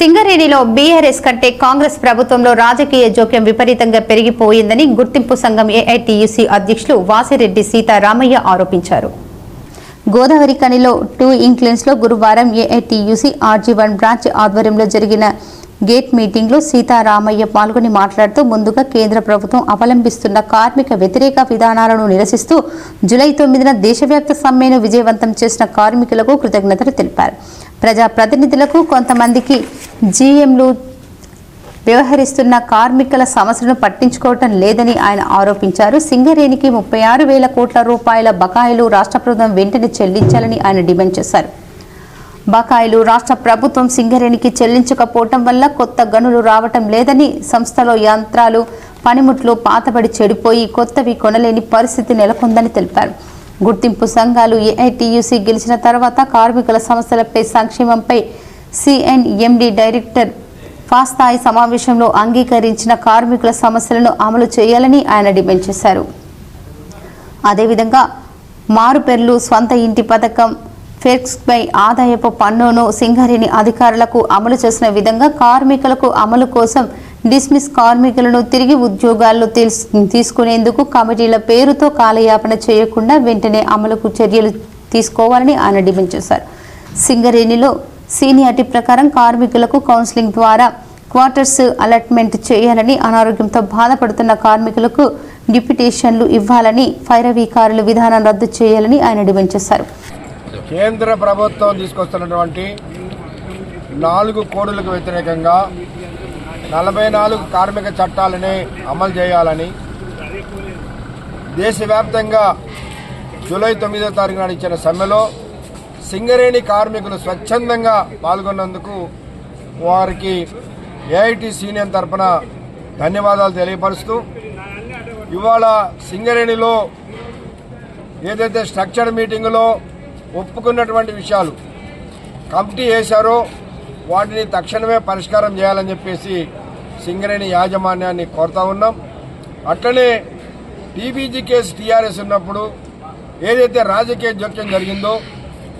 సింగరేణిలో బీఆర్ఎస్ కంటే కాంగ్రెస్ ప్రభుత్వంలో రాజకీయ జోక్యం విపరీతంగా పెరిగిపోయిందని గుర్తింపు సంఘం ఏఐటియుసి అధ్యక్షులు వాసిరెడ్డి సీతారామయ్య ఆరోపించారు. గోదావరి కనిలో టూ ఇంక్లెన్స్లో గురువారం ఏఐటియుసి ఆర్జీ వన్ బ్రాంచ్ ఆధ్వర్యంలో జరిగిన గేట్ మీటింగ్లో సీతారామయ్య పాల్గొని మాట్లాడుతూ ముందుగా కేంద్ర ప్రభుత్వం అవలంబిస్తున్న కార్మిక వ్యతిరేక విధానాలను నిరసిస్తూ జూలై తొమ్మిదిన దేశవ్యాప్త సమ్మెను విజయవంతం చేసిన కార్మికులకు కృతజ్ఞతలు తెలిపారు. ప్రజా ప్రతినిధులకు కొంతమందికి జీఎంలు వ్యవహరిస్తున్న కార్మికుల సమస్యలను పట్టించుకోవటం లేదని ఆయన ఆరోపించారు. సింగరేణికి ముప్పై ఆరు వేల కోట్ల రూపాయల బకాయిలు రాష్ట్ర ప్రభుత్వం వెంటనే చెల్లించాలని ఆయన డిమాండ్ చేశారు. బకాయిలు రాష్ట్ర ప్రభుత్వం సింగరేణికి చెల్లించకపోవటం వల్ల కొత్త గనులు రావటం లేదని సంస్థలో యంత్రాలు పనిముట్లు పాతబడి చెడిపోయి కొత్తవి కొనలేని పరిస్థితి నెలకొందని తెలిపారు. గుర్తింపు సంఘాలు ఏఐటియుసి గెలిచిన తర్వాత కార్మికుల సమస్యలపై సంక్షేమంపై సిఎన్ఎండి డైరెక్టర్ ఫాస్థాయి స్థాయి సమావేశంలో అంగీకరించిన కార్మికుల సమస్యలను అమలు చేయాలని ఆయన డిమాండ్ చేశారు. అదేవిధంగా మారుపెర్లు స్వంత ఇంటి పథకం ఫెక్స్పై ఆదాయపు పన్నును సింగరేణి అధికారులకు అమలు చేసిన విధంగా కార్మికులకు అమలు కోసం డిస్మిస్ కార్మికులను తిరిగి ఉద్యోగాల్లో తీసుకునేందుకు కమిటీల పేరుతో కాలయాపన చేయకుండా వెంటనే అమలుకు చర్యలు తీసుకోవాలని ఆయన డిమాండ్ చేశారు. సింగరేణిలో సీనియారిటీ ప్రకారం కార్మికులకు కౌన్సిలింగ్ ద్వారా క్వార్టర్స్ అలాట్మెంట్ చేయాలని అనారోగ్యంతో బాధపడుతున్న కార్మికులకు డిప్యుటేషన్లు ఇవ్వాలని ఫైరవీకారుల విధానం రద్దు చేయాలని ఆయన డిమాండ్ చేశారు. కేంద్ర ప్రభుత్వం తీసుకొస్తున్నటువంటి నాలుగు కోడులకు వ్యతిరేకంగా నలభై నాలుగు కార్మిక చట్టాలని అమలు చేయాలని దేశవ్యాప్తంగా జూలై తొమ్మిదో తారీఖు నాడు ఇచ్చిన సమ్మెలో సింగరేణి కార్మికులు స్వచ్ఛందంగా పాల్గొన్నందుకు వారికి ఏఐటి సీనియర్ తరపున ధన్యవాదాలు తెలియపరుస్తూ ఇవాళ సింగరేణిలో ఏదైతే స్ట్రక్చర్ మీటింగులో ఒప్పుకున్నటువంటి విషయాలు కమిటీ వేశారో వాటిని తక్షణమే పరిష్కారం చేయాలని చెప్పేసి సింగరేణి యాజమాన్యాన్ని కోరుతా ఉన్నాం. అట్లనే టీబీజీ కేసు టీఆర్ఎస్ ఉన్నప్పుడు ఏదైతే రాజకీయ జోక్యం జరిగిందో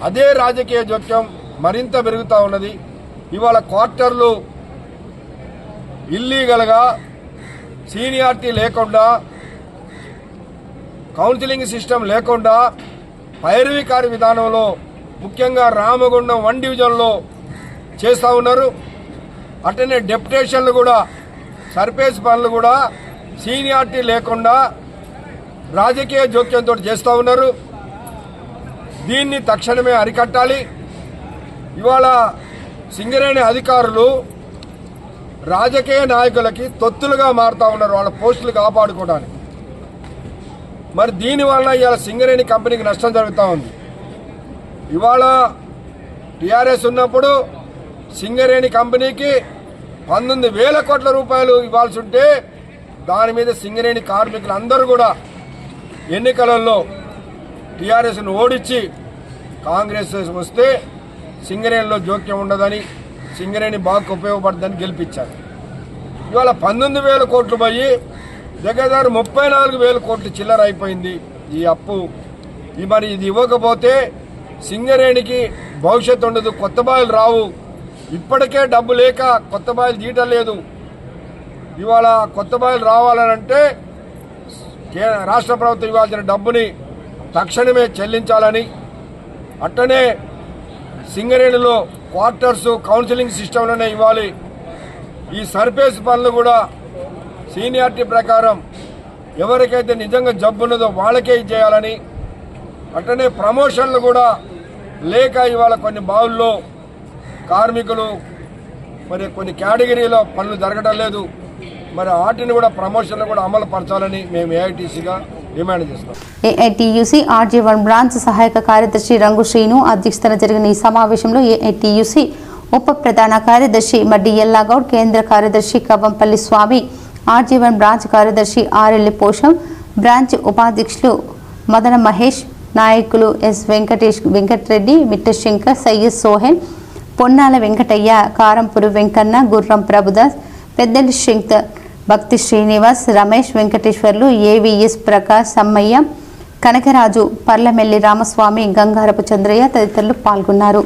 అదే రాజకీయ జోక్యం మరింత పెరుగుతూ ఉన్నది. ఇవాళ క్వార్టర్లు ఇల్లీగల్గా సీనియారిటీ లేకుండా కౌన్సిలింగ్ సిస్టమ్ లేకుండా పైరవికారి విధానంలో ముఖ్యంగా రామగుండం వన్ డివిజన్లో చేస్తూ ఉన్నారు. అట్లనే డెప్యుటేషన్లు కూడా సర్ఫేస్ పనులు కూడా సీనియారిటీ లేకుండా రాజకీయ జోక్యంతో చేస్తూ ఉన్నారు. దీన్ని తక్షణమే అరికట్టాలి. ఇవాళ సింగరేణి అధికారులు రాజకీయ నాయకులకి తొత్తులుగా మారుతూ ఉన్నారు వాళ్ళ పోస్టులు కాపాడుకోవడానికి. మరి దీనివల్ల ఇవాళ సింగరేణి కంపెనీకి నష్టం జరుగుతూ ఉంది. ఇవాళ టీఆర్ఎస్ ఉన్నప్పుడు సింగరేణి కంపెనీకి పంతొమ్మిది వేల కోట్ల రూపాయలు ఇవ్వాల్సి ఉంటే దాని మీద సింగరేణి కార్మికులు అందరూ కూడా ఎన్నికలలో టీఆర్ఎస్ను ఓడించి కాంగ్రెస్ వస్తే సింగరేణిలో జోక్యం ఉండదని సింగరేణి బాగా ఉపయోగపడదని గెలిపించారు. ఇవాళ పంతొమ్మిది వేల కోట్లు పోయి దగ్గర దగ్గర ముప్పై నాలుగు వేల కోట్లు చిల్లర అయిపోయింది ఈ అప్పు. ఈ మరి ఇది ఇవ్వకపోతే సింగరేణికి భవిష్యత్తు ఉండదు కొత్త బాయిలు రావు. ఇప్పటికే డబ్బు లేక కొత్త బాయిలు తీయటం లేదు. ఇవాళ కొత్త బాయిలు రావాలనంటే కే- రాష్ట్ర ప్రభుత్వం ఇవ్వాల్సిన డబ్బుని తక్షణమే చెల్లించాలని అట్టనే సింగరేణిలో క్వార్టర్స్ కౌన్సిలింగ్ సిస్టంలోనే ఇవ్వాలి. ఈ సర్ఫేస్ పనులు కూడా సీనియారిటీ ప్రకారం ఎవరికైతే నిజంగా జబ్బు ఉన్నదో వాళ్ళకే చేయాలని అట్లనే ప్రమోషన్లు కూడా లేక ఇవాళ కొన్ని బావుల్లో కార్మికులు మరి కొన్ని కేటగిరీలో పనులు జరగడం లేదు. మరి వాటిని కూడా ప్రమోషన్లు కూడా అమలు పరచాలని మేము ఏఐటీసీగా ఏఐటీయూసీ ఆర్జీ వన్ బ్రాంచ్ సహాయక కార్యదర్శి రంగు శ్రీను అధ్యక్షతన జరిగిన ఈ సమావేశంలో ఏఐటీయూసీ ఉప ప్రధాన కార్యదర్శి మడ్డి ఎల్లాగౌడ్ కేంద్ర కార్యదర్శి Kavvampalli Swami RG one branch కార్యదర్శి ఆర్ఎల్లి పోషం బ్రాంచ్ ఉపాధ్యక్షులు మదన మహేష్ నాయకులు ఎస్ వెంకటేష్ వెంకటరెడ్డి మిట్టశంకర్ సయ్యద్ సోహెల్ పొన్నాల వెంకటయ్య కారంపురు వెంకన్న గుర్రం ప్రభుదాస్ పెద్దలి శంకర్ భక్తి శ్రీనివాస్ రమేష్ వెంకటేశ్వర్లు ఏవిఎస్ ప్రకాష్ సమ్మయ్య కనకరాజు పర్లమెల్లి రామస్వామి గంగారపు చంద్రయ్య తదితరులు పాల్గొన్నారు.